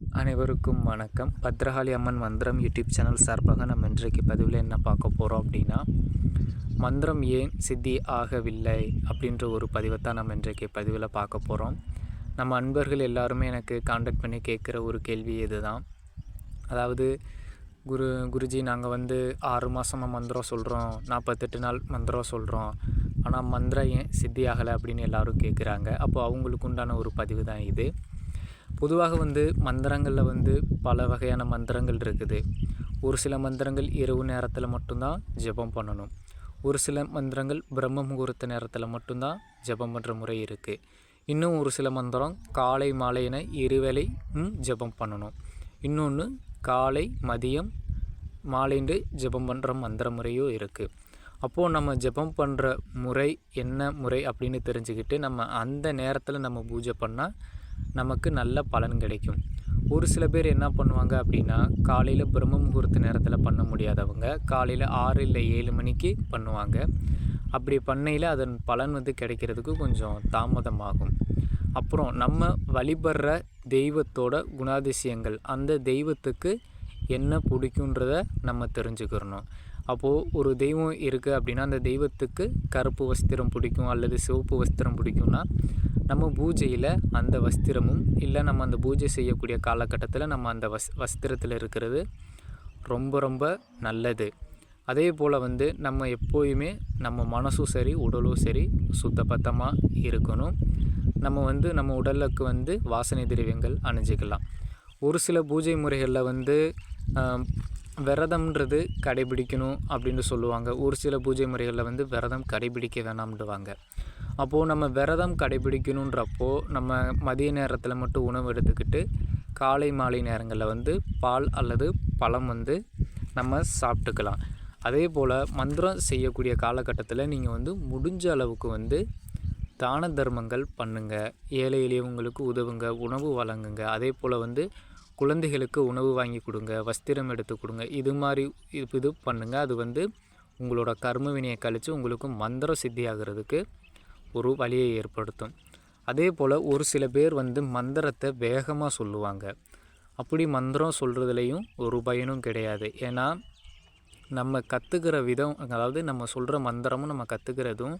அனைவருக்கும் வணக்கம். பத்ரகாளி அம்மன் மந்திரம் யூடியூப் சேனல் சார்பாக நம்ம இன்றைக்கு பதிவில் என்ன பார்க்க போகிறோம் அப்படின்னா மந்திரம் ஏன் சித்தி ஆகவில்லை அப்படின்ற ஒரு பதிவை தான் நம்ம இன்றைக்கு பதிவில் பார்க்க போகிறோம் நம்ம அன்பர்கள் எல்லாருமே எனக்கு காண்டாக்ட் பண்ணி கேட்குற ஒரு கேள்வி இதுதான். அதாவது குரு குருஜி நாங்கள் வந்து ஆறு மாதமாக மந்திரம் சொல்கிறோம் நாற்பத்தெட்டு நாள் மந்திரம் சொல்கிறோம் ஆனால் மந்திரம் ஏன் சித்தி ஆகலை அப்படின்னு எல்லாரும் கேட்குறாங்க அப்போது அவங்களுக்கு உண்டான ஒரு பதிவு தான் இது. பொதுவாக வந்து மந்திரங்களில் வந்து பல வகையான மந்திரங்கள் இருக்குது. ஒரு சில மந்திரங்கள் இரவு நேரத்தில் மட்டும்தான் ஜெபம் பண்ணணும். ஒரு சில மந்திரங்கள் பிரம்ம முகூர்த்த நேரத்தில் மட்டும்தான் ஜெபம் பண்ணுற முறை இருக்குது இன்னும் ஒரு சில மந்திரம் காலை மாலை என இருவேளை ஜெபம் பண்ணணும். இன்னொன்று காலை மதியம் மாலைண்டு ஜெபம் பண்ணுற மந்திர முறையும் இருக்குது அப்போது நம்ம ஜெபம் பண்ணுற முறை என்ன முறை அப்படின்னு தெரிஞ்சுக்கிட்டு நம்ம அந்த நேரத்தில் நம்ம பூஜை பண்ணால் நமக்கு நல்ல பலன் கிடைக்கும். ஒரு சில பேர் என்ன பண்ணுவாங்க அப்படின்னா காலையில் பிரம்ம முகூர்த்த நேரத்தில் பண்ண முடியாதவங்க காலையில் ஆறு இல்லை ஏழு மணிக்கு பண்ணுவாங்க. அப்படி பண்ணையில் அதன் பலன் வந்து கிடைக்கிறதுக்கு கொஞ்சம் தாமதமாகும். அப்புறம் நம்ம வழிபடுற தெய்வத்தோட குணாதிசயங்கள் அந்த தெய்வத்துக்கு என்ன பிடிக்குன்றத நம்ம தெரிஞ்சுக்கிறணும். அப்போது ஒரு தெய்வம் இருக்குது அப்படின்னா அந்த தெய்வத்துக்கு கருப்பு வஸ்திரம் பிடிக்கும் அல்லது சிவப்பு வஸ்திரம் பிடிக்கும்னா நம்ம பூஜையில் அந்த வஸ்திரமும் இல்லை நம்ம அந்த பூஜை செய்யக்கூடிய காலகட்டத்தில் நம்ம அந்த வஸ் வஸ்திரத்தில் இருக்கிறது ரொம்ப ரொம்ப நல்லது. அதே போல் வந்து நம்ம எப்போயுமே நம்ம மனசும் சரி உடலும் சரி சுத்தபத்தமாக இருக்கணும். நம்ம வந்து நம்ம உடலுக்கு வந்து வாசனை திரவியங்கள் அணிஞ்சிக்கலாம். ஒரு சில பூஜை முறைகளில் வந்து விரதம்ன்றது கடைபிடிக்கணும் அப்படின்னு சொல்லுவாங்க. ஒரு சில பூஜை முறைகளில் வந்து விரதம் கடைபிடிக்க வேணாம்ன்றுவாங்க. அப்போது நம்ம விரதம் கடைபிடிக்கணுன்றப்போ நம்ம மதிய நேரத்தில் மட்டும் உணவு எடுத்துக்கிட்டு காலை மாலை நேரங்களில் வந்து பால் அல்லது பழம் வந்து நம்ம சாப்பிட்டுக்கலாம். அதே போல் மந்திரம் செய்யக்கூடிய காலகட்டத்தில் நீங்கள் வந்து முடிஞ்ச அளவுக்கு வந்து தான தர்மங்கள் பண்ணுங்கள் ஏழை எளியவங்களுக்கு உதவுங்க உணவு வழங்குங்க. அதே போல் வந்து குழந்தைகளுக்கு உணவு வாங்கி கொடுங்க வஸ்திரம் எடுத்து கொடுங்க இது மாதிரி இது பண்ணுங்கள் அது வந்து உங்களோட கர்ம வினையை கழித்து உங்களுக்கு மந்திரம் சித்தி ஆகிறதுக்கு ஒரு வழியை ஏற்படுத்தும். அதே போல் ஒரு சில பேர் வந்து மந்திரத்தை வேகமாக சொல்லுவாங்க. அப்படி மந்திரம் சொல்கிறதுலையும் ஒரு பயனும் கிடையாது. ஏன்னா நம்ம கற்றுக்கிற விதம் அதாவது நம்ம சொல்கிற மந்திரமும் நம்ம கற்றுக்கிறதும்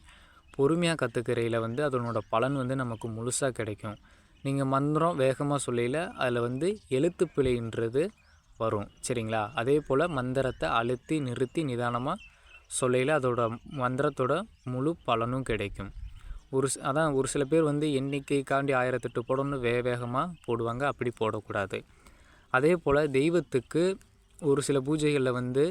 பொறுமையாக கற்றுக்கிறையில் வந்து அதனோட பலன் வந்து நமக்கு முழுசாக கிடைக்கும். நீங்கள் மந்திரம் வேகமாக சொல்லையில் அதில் வந்து எழுத்து பிழைன்றது வரும் சரிங்களா? அதே போல் மந்திரத்தை அழுத்தி நிறுத்தி நிதானமாக சொல்லையில் அதோட மந்திரத்தோட முழு பலனும் கிடைக்கும். ஒரு அதான் ஒரு சில பேர் வந்து எண்ணிக்கைக்காண்டி ஆயிரத்தெட்டு போடணும்னு வே வேகமாக போடுவாங்க அப்படி போடக்கூடாது. அதே போல் தெய்வத்துக்கு ஒரு சில பூஜைகளில் வந்து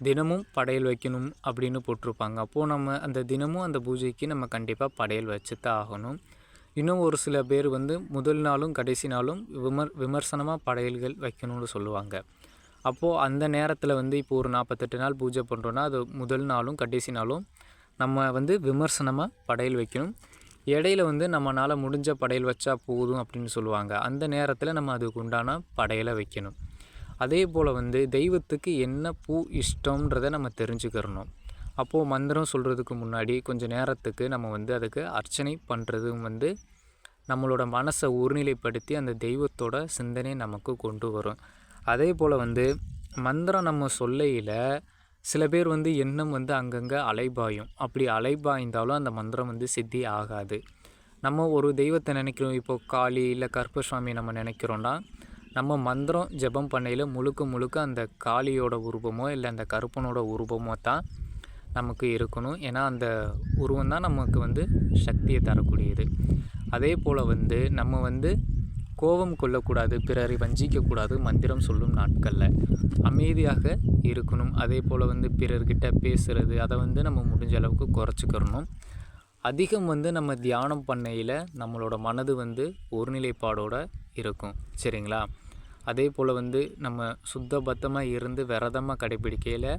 தினமும் படையல் வைக்கணும் அப்படின்னு போட்டிருப்பாங்க. அப்போது நம்ம அந்த தினமும் அந்த பூஜைக்கு நம்ம கண்டிப்பாக படையல் வச்சு தான் ஆகணும். இன்னும் ஒரு சில பேர் வந்து முதல் நாளும் கடைசி நாளும் விமர் விமர்சனமாக படையல்கள் வைக்கணும்னு சொல்லுவாங்க. அப்போது அந்த நேரத்தில் வந்து இப்போ ஒரு நாற்பத்தெட்டு நாள் பூஜை பண்ணுறோன்னா அது முதல் நாளும் கடைசி நாளும் நம்ம வந்து விமர்சனமாக படையல் வைக்கணும். இடையில வந்து நம்மளால் முடிஞ்ச படையல் வச்சா போதும் அப்படின்னு சொல்லுவாங்க. அந்த நேரத்தில் நம்ம அதுக்கு உண்டான படையலை வைக்கணும். அதே போல் வந்து தெய்வத்துக்கு என்ன பூ இஷ்டம்ன்றதை நம்ம தெரிஞ்சுக்கிறணும். அப்போது மந்திரம் சொல்கிறதுக்கு முன்னாடி கொஞ்சம் நேரத்துக்கு நம்ம வந்து அதுக்கு அர்ச்சனை பண்ணுறதும் வந்து நம்மளோட மனசை ஒருநிலைப்படுத்தி அந்த தெய்வத்தோட சிந்தனை நமக்கு கொண்டு வரும். அதே போல் வந்து மந்திரம் நம்ம சொல்லையில் சில பேர் வந்து எண்ணம் வந்து அங்கங்கே அலைபாயும். அப்படி அலைபாய்ந்தாலும் அந்த மந்திரம் வந்து சித்தி ஆகாது. நம்ம ஒரு தெய்வத்தை நினைக்கிறோம். இப்போது காளி இல்லை கற்பசுவாமி நம்ம நினைக்கிறோன்னா நம்ம மந்திரம் ஜெபம் பண்ணையில் முழுக்க முழுக்க அந்த காளியோட உருவமோ இல்லை அந்த கருப்பனோட உருவமோ தான் நமக்கு இருக்கணும். ஏன்னா அந்த உருவம் தான் நமக்கு வந்து சக்தியை தரக்கூடியது. அதே போல் வந்து நம்ம வந்து கோபம் கொள்ளக்கூடாது பிறரை வஞ்சிக்கக்கூடாது மந்திரம் சொல்லும் நாட்களில். அமைதியாக இருக்கணும். அதே போல் வந்து பிறர்கிட்ட பேசுகிறது அதை வந்து நம்ம முடிஞ்ச அளவுக்கு குறைச்சிக்கிறணும். அதிகம் வந்து நம்ம தியானம் பண்ணையில் நம்மளோட மனது வந்து ஒருநிலைப்பாடோடு இருக்கும். சரிங்களா? அதே போல் வந்து நம்ம சுத்தபத்தமாக இருந்து விரதமாக கடைபிடிக்கையில்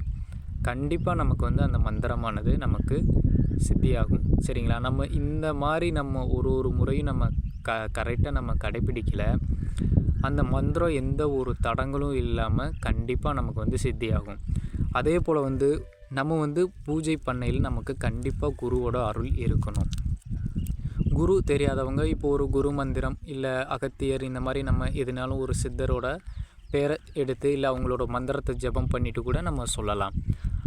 கண்டிப்பாக நமக்கு வந்து அந்த மந்திரமானது நமக்கு சித்தியாகும். சரிங்களா? நம்ம இந்த மாதிரி நம்ம ஒரு ஒரு முறையும் நம்ம க கரெக்டாக நம்ம கடைப்பிடிக்கலை. அந்த மந்திரம் எந்த ஒரு தடங்களும் இல்லாமல் கண்டிப்பாக நமக்கு வந்து சித்தியாகும். அதே போல் வந்து நம்ம வந்து பூஜை பண்ணையில் நமக்கு கண்டிப்பாக குருவோட அருள் இருக்கணும். குரு தெரியாதவங்க இப்போ ஒரு குரு மந்திரம் இல்லை அகத்தியர் இந்த மாதிரி நம்ம எதுனாலும் ஒரு சித்தரோட பேரை எடுத்து இல்லை அவங்களோட மந்திரத்தை ஜெபம் பண்ணிவிட்டு கூட நம்ம சொல்லலாம்.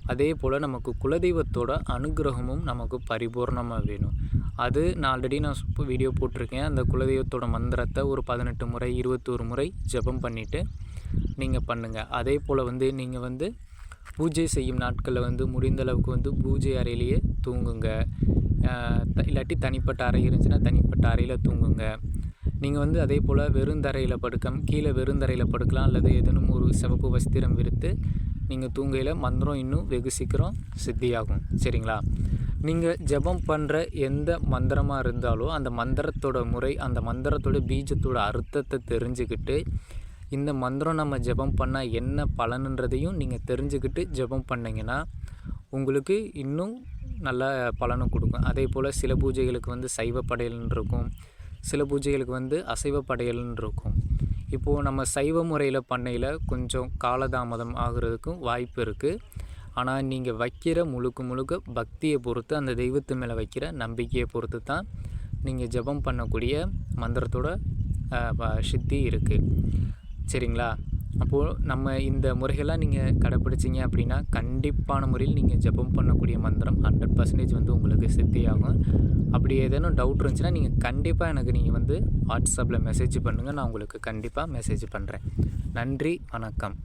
அதே போல் நமக்கு குலதெய்வத்தோட அனுகிரகமும் நமக்கு பரிபூர்ணமாக வேணும். அது நான் ஆல்ரெடி நான் வீடியோ போட்டிருக்கேன். அந்த குலதெய்வத்தோட மந்திரத்தை ஒரு பதினெட்டு முறை இருபத்தோரு முறை ஜெபம் பண்ணிவிட்டு நீங்கள் பண்ணுங்கள் அதே போல் வந்து நீங்கள் வந்து பூஜை செய்யும் நாட்களில் வந்து முடிந்த அளவுக்கு வந்து பூஜை அறையிலேயே தூங்குங்க. த- இல்லாட்டி தனிப்பட்ட அறை இருந்துச்சுன்னா தனிப்பட்ட அறையில் தூங்குங்க. நீங்கள் வந்து அதே போல் வெறுந்தரையில் படுக்கம் கீழே வெறுந்தரையில் படுக்கலாம். அல்லது ஏதேனும் ஒரு சிவப்பு வஸ்திரம் விரித்து நீங்கள் தூங்கையில் மந்திரம் இன்னும் வெகு சீக்கிரம் சித்தியாகும். சரிங்களா? நீங்கள் ஜெபம் பண்ணுற எந்த மந்திரமாக இருந்தாலும் அந்த மந்திரத்தோட முறை அந்த மந்திரத்தோட பீஜத்தோட அர்த்தத்தை தெரிஞ்சுக்கிட்டு இந்த மந்திரம் நம்ம ஜெபம் பண்ணால் என்ன பலனுன்றதையும் நீங்கள் தெரிஞ்சுக்கிட்டு ஜெபம் பண்ணீங்கன்னா உங்களுக்கு இன்னும் நல்ல பலனை கொடுக்கும். அதே போல் சில பூஜைகளுக்கு வந்து சைவ படையல்னு இருக்கும். சில பூஜைகளுக்கு வந்து அசைவ படையல்னு இருக்கும். இப்போது நம்ம சைவ முறையில் பண்ணையில் கொஞ்சம் காலதாமதம் ஆகிறதுக்கும் வாய்ப்பு இருக்குது ஆனால் நீங்கள் வைக்கிற முழுக்க முழுக்க பக்தியை பொறுத்து அந்த தெய்வத்து மேலே வைக்கிற நம்பிக்கையை பொறுத்து தான் நீங்கள் ஜெபம் பண்ணக்கூடிய மந்திரத்தோட சித்தி இருக்குது சரிங்களா? அப்போது நம்ம இந்த முறைகள்லாம் நீங்கள் கடைப்பிடிச்சிங்க அப்படின்னா கண்டிப்பான முறையில் நீங்கள் ஜெபம் பண்ணக்கூடிய மந்திரம் ஹண்ட்ரட் பர்சன்டேஜ் வந்து உங்களுக்கு சித்தியாகும். அப்படி ஏதேனும் டவுட் இருந்துச்சுன்னா நீங்கள் கண்டிப்பாக எனக்கு நீங்கள் வந்து வாட்ஸ்அப்பில் மெசேஜ் பண்ணுங்கள் நான் உங்களுக்கு கண்டிப்பாக மெசேஜ் பண்ணுறேன் நன்றி வணக்கம்.